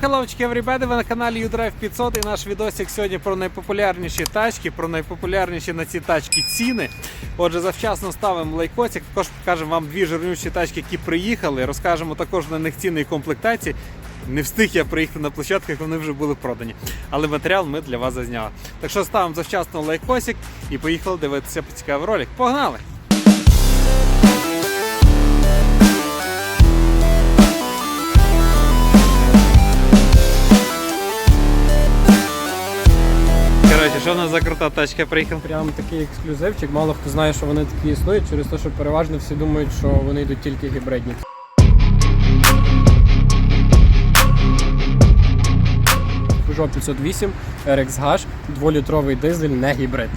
хеловчики, everybody, ви на каналі UDrive 500 і наш відосик сьогодні про найпопулярніші тачки, про найпопулярніші на ці тачки ціни. Отже, завчасно ставимо лайкосик, також покажемо вам дві жирнючі тачки, які приїхали. Розкажемо також на них ціни і комплектації. Не встиг я приїхати на площадку, як вони вже були продані. Але матеріал ми для вас зазняли. Так що ставимо завчасно лайкосик і поїхали дивитися цікавий ролик. Погнали! Що в нас тачка приїхала? Прям такий ексклюзивчик. Мало хто знає, що вони такі існують, через те, що переважно всі думають, що вони йдуть тільки гібридні. Peugeot 508 RXH, 2-літровий дизель, не гібрид.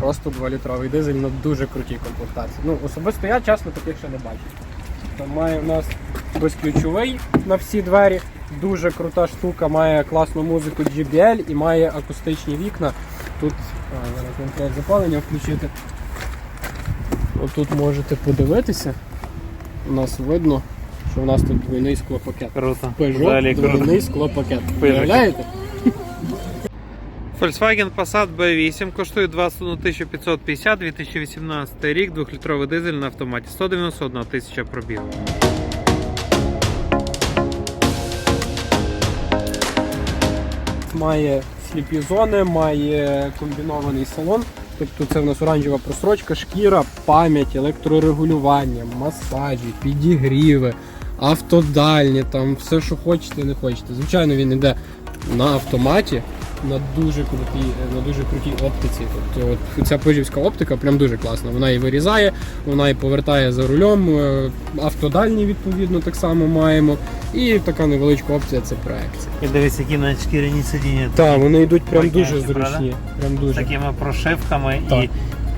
Просто 2-літровий дизель на дуже крутій комплектації. Ну, особисто я чесно таких ще не бачив. Має у нас безключовий на всі двері. Дуже крута штука, має класну музику JBL і має акустичні вікна. Тут а, зараз вам треба запалення включити. Отут можете подивитися. У нас видно, що у нас тут двойний склопакет. Круто. Peugeot круто. склопакет. Уявляєте? Volkswagen Passat B8 коштує 21 550, 2018 рік, 2-літровий дизель на автоматі, 191 тисяча пробігу. Має сліпі зони, має комбінований салон. Тобто це в нас оранжева просрочка, шкіра, пам'ять, електрорегулювання, масажі, підігріви, автодальні, там все, що хочете, не хочете. Звичайно, він йде на автоматі. На дуже крутій, на дуже крутій оптиці. Тобто от ця пижівська оптика прям дуже класна. Вона і вирізає, вона і повертає за рулем. е, Автодальні відповідно так само маємо. І така невеличка опція це проекція. І дивіться, які на шкіряні сидіння. Так, вони йдуть прям дуже зручні. Прям з такими прошивками Так. і,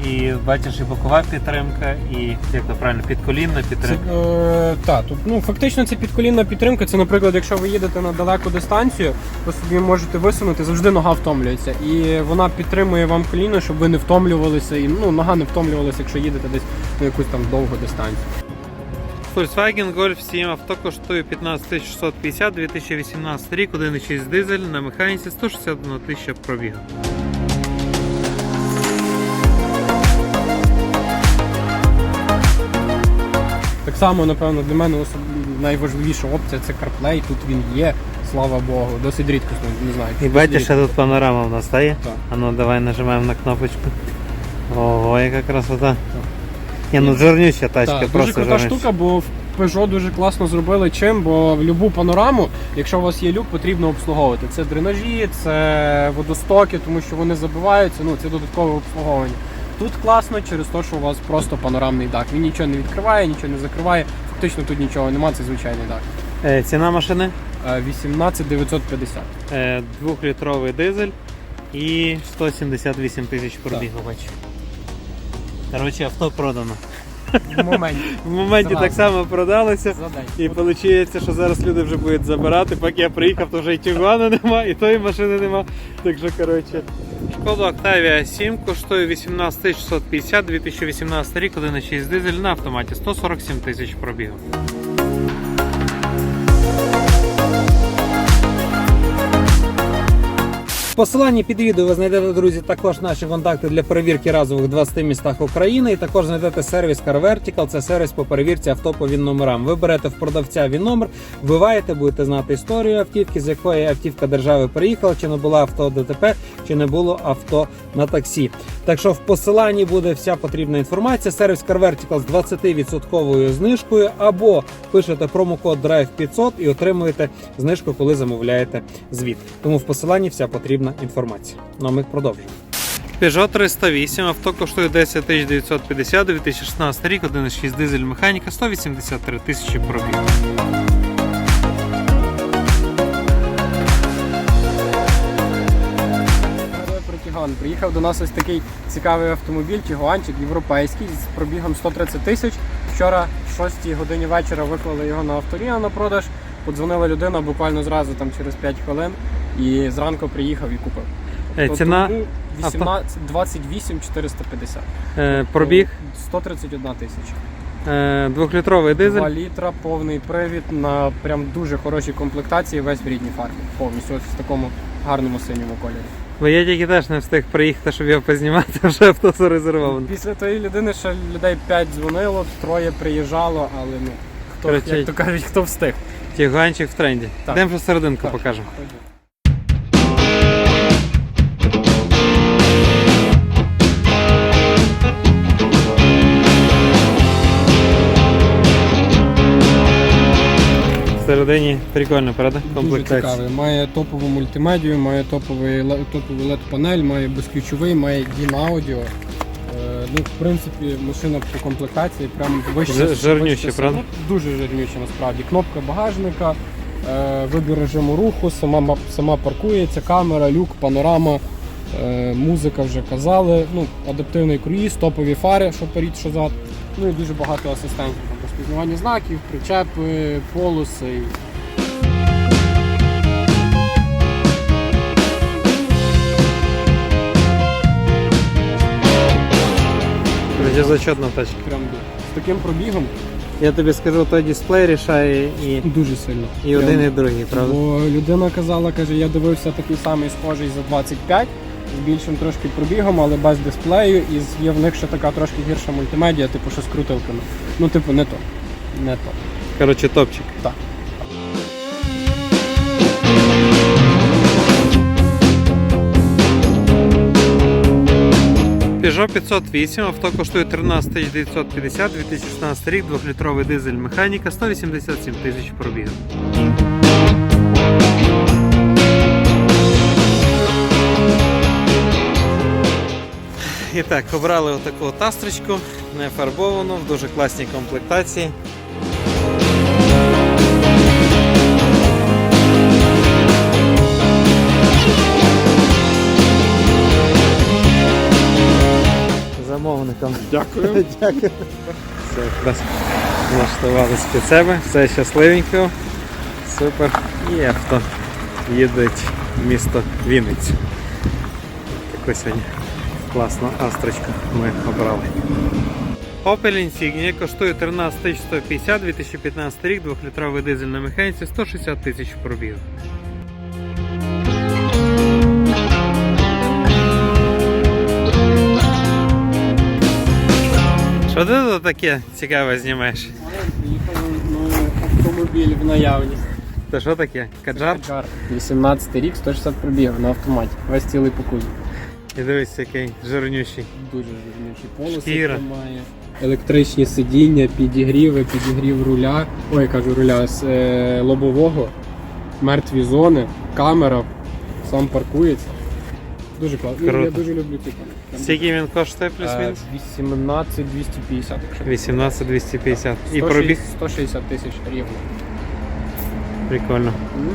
і бачиш і бокова підтримка, і як то правильно, підколінна Це, підтримка. е, та, тут, ну, фактично це підколінна підтримка. Це, наприклад, якщо ви їдете на далеку дистанцію, ви собі можете висунути, завжди нога втомлюється. І вона підтримує вам коліно, щоб ви не втомлювалися. І ну, нога не втомлювалася, якщо їдете десь на якусь там довгу дистанцію. Volkswagen Golf 7 авто коштує 15 650, 2018 рік, 1,6 дизель на механіці 161 тисяча пробігу. Так само, напевно, для мене найважливіша опція це CarPlay. Тут він є, слава Богу. Досить рідко, не знаю. І бачиш, що тут панорама в нас стає? Так. А ну давай нажимаємо на кнопочку. Ого, яка красота. Ні, ну жирнюща тачка, Так, дуже просто крута жирнюща. штука, бо в Peugeot дуже класно зробили чим, бо в будь-яку панораму, якщо у вас є люк, потрібно обслуговувати. Це дренажі, це водостоки, тому що вони забиваються, ну це додаткове обслуговування. Тут класно через те, що у вас просто панорамний дах. Він нічого не відкриває, нічого не закриває. Фактично тут нічого немає, це звичайний дах. Е, ціна машини Е, 18 950. е, двохлітровий дизель і 178 тисяч пробігу. Коротше, авто продано. В моменті В моменті так само продалося. І виходить, що зараз люди вже будуть забирати, поки я приїхав, то вже і Тігуана нема, і тої машини нема. Так що, коротше. Шкода Octavia 7 коштує 18 650, 2018 рік, 1,6 дизель на автоматі, 147 тисяч пробігу. Посиланні під відео ви знайдете, друзі, також наші контакти для перевірки разових в 20 містах України. І також знайдете сервіс Car Vertical, це сервіс по перевірці авто по ВІН-номерам. Ви берете в продавця ВІН-номер, вбиваєте, будете знати історію автівки, з якої автівка держави приїхала, чи не було авто ДТП, чи не було авто на таксі. Так що в посиланні буде вся потрібна інформація. Сервіс Car з 20% знижкою, або пишете промокод DRIVE500 і отримуєте знижку, коли замовляєте звіт. Тому в посиланні вся потрібна інформація. Ну а ми продовжуємо. Peugeot 308 авто коштує 10 950, 2016 рік, 1,6 дизель механіка, 183 тисячі пробіг. Приїхав до нас ось такий цікавий автомобіль, Тігуанчик європейський з пробігом 130 тисяч. Вчора в 6 годині вечора виклали його на авторія на продаж. Подзвонила людина буквально зразу там через 5 хвилин і зранку приїхав і купив. Е, То ціна тому 18, 28 450. е, пробіг. 131 тисяча. Е, Двохлітровий дизель. 2 літра, повний привід на прям дуже хорошій комплектації, весь в рідній фарбі. Повністю ось в такому гарному синьому кольорі. Бо я тільки теж не встиг приїхати, щоб його познімати, вже авто зарезервовано. Після тої людини ще людей 5 дзвонило, троє приїжджало, але ну хто Коротше, як то кажуть, хто встиг. Тігуанчик в тренді. Йдемо вже серединку покажемо. Всередині прикольно, правда? Дуже Комплектація. цікавий. Має топову мультимедію, має топовий ле- топову LED панель, має безключовий, має дім аудіо. Е, ну, в принципі, машина по комплектації прям вище. Ж- вище правда? Дуже жирнюча насправді. Кнопка багажника, е, вибір режиму руху, сама, сама паркується, камера, люк, панорама, е, музика вже казали. Ну, адаптивний круїз, топові фари, що перед, що зад. Ну і дуже багато асистентів. Там розпізнавання знаків, причепи, полоси. Дуже зачетна тачка. Прям з таким пробігом Я тобі скажу, той дисплей рішає і, дуже сильно. і Прям. один, і другий, правда? Бо людина казала, каже, я дивився такий самий схожий за 25 з більшим трошки пробігом, але без дисплею, і є в них ще така трошки гірша мультимедіа, типу, що з крутилками. Ну, типу, не то. Не то. Коротше, топчик. Так. Peugeot 508, авто коштує 13 950, 2016 рік, 2-літровий дизель механіка, 187 тисяч пробігів. І так, обрали отаку тастрочку, нефарбовану, в дуже класній комплектації. Замовникам Дякую. Дякую. Все, якраз влаштувалися під себе, все щасливенько. Супер. І авто їдуть в місто Вінницю. Таку сьогодні класну астрочку ми обрали. Opel Insignia коштує 13 150, 2015 рік, 2-літровий дизель на механіці, 160 тисяч пробігів. Що ти тут таке цікаве знімаєш? Приїхали на автомобіль в наявність. Це що таке? Каджар? Джар. 18 рік, 160 пробігів на автоматі. Весь цілий покуй. І дивись, який жирнющий. Дуже жирнючі полоси Шкіра. тримає. Електричні сидіння, підігріви, підігрів руля. Ой, кажу руля з е, лобового, мертві зони, камера, сам паркується. Дуже класно. Круто. Я дуже люблю ці камери. Скільки він коштує плюс-мінус? 18 250. якщо 18 250. І 160 пробіг 160 тисяч рівно. прикольно.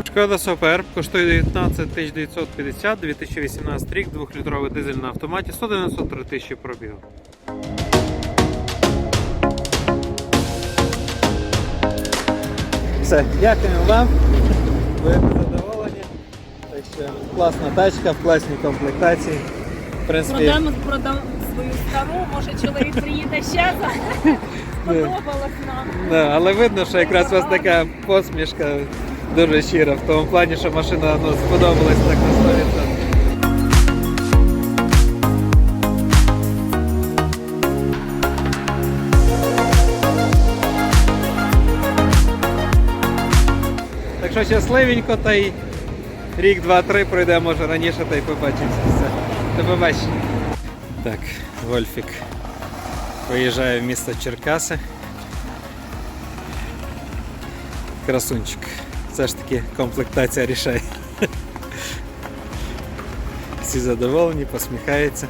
Шкода Суперб коштує 19 950, 2018 рік, 2-літровий дизель на автоматі, 193 тисячі пробігу. Все, дякуємо вам. Ви класна тачка в класній комплектації. В принципі, Продамо продам свою стару, може чоловік приїде ще сподобалось нам. Да, але видно, що якраз у вас така посмішка дуже щира, в тому плані, що машина ну, сподобалась так на 100%. Так що щасливенько, та й рік, два, три пройде, може раніше, та й побачимося. Все. До побачення. Так, Вольфік виїжджає в місто Черкаси. Красунчик. Все ж таки комплектація рішає. Всі задоволені, посміхаються.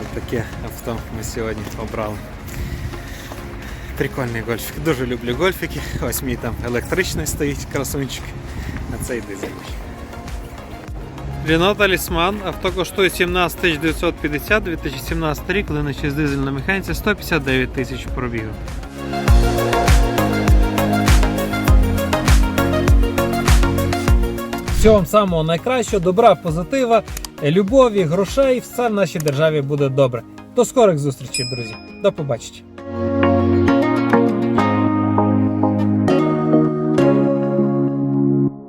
Ось таке авто ми сьогодні обрали. Прикольний гольфік. Дуже люблю гольфіки. Ось мій там електричний стоїть красунчик, а цей дизельний. Renault Talisman. Авто коштує 17 950, 2017 рік, 1.6 дизель на механіці, 159 тисяч пробігу. Всього вам самого найкращого, добра, позитива, любові, грошей, все в нашій державі буде добре. До скорих зустрічей, друзі. До побачення.